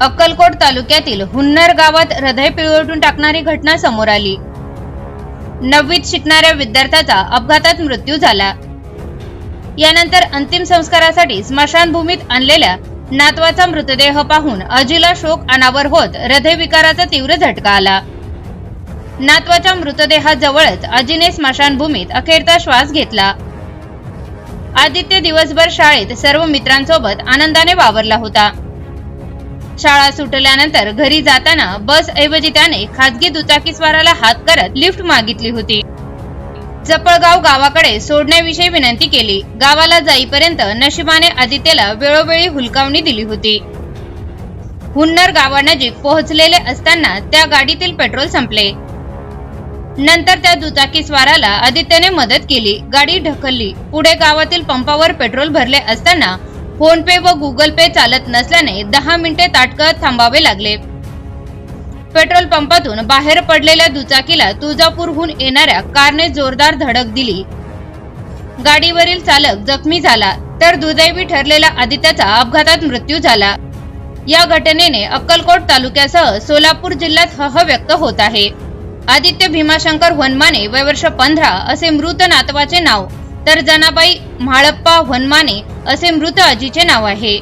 अक्कलकोट तालुक्यातील हुन्नर गावात हृदय पिळवटून टाकणारी घटना समोर आली. नववीत शिकणाऱ्या विद्यार्थ्याचा अपघातात मृत्यू झाला. यानंतर अंतिम संस्कारासाठी स्मशानभूमीत आणलेल्या नातवाचा मृतदेह पाहून अजीला शोक अनावर होत हृदयविकाराचा तीव्र झटका आला. नातवाच्या मृतदेहाजवळच अजीने स्मशानभूमीत अखेरचा श्वास घेतला. आदित्य दिवसभर शाळेत सर्व मित्रांसोबत आनंदाने वावरला होता. शाळा सुटल्यानंतर घरी जाताना बस ऐवजी त्याने खाजगी दुचाकीस्वाराला हात करत लिफ्ट मागितली होती. जपळगाव गावाकडे सोडण्याविषयी विनंती केली. गावाला जाईपर्यंत नशिबाने आदित्यला वेळोवेळी हुलकावणी दिली होती. हुन्नर गावानजीक पोहोचलेले असताना त्या गाडीतील पेट्रोल संपले. नंतर त्या दुचाकीस्वाराला आदित्यने मदत केली. गाडी ढकलली. पुढे गावातील पंपावर पेट्रोल भरले असताना फोन पे व गुगल पे चालत नसल्याने दहा मिनिटे ताटकळत थांबावे लागले. पेट्रोल पंपातून बाहेर पडलेल्या दुचाकीला तुळजापूरहून येणाऱ्या कारने जोरदार धडक दिली. गाडीवरील चालक जखमी झाला तर दुर्दैवी ठरलेला आदित्याचा अपघातात मृत्यू झाला. या घटनेने अक्कलकोट तालुक्यासह सोलापूर जिल्ह्यात हह व्यक्त होत आहे. आदित्य भीमाशंकर वनमाने वयवर्ष पंधरा असे मृत नातवाचे नाव तर जनाबाई म्हाळप्पा वनमाने असे मृत आजीचे नाव आहे.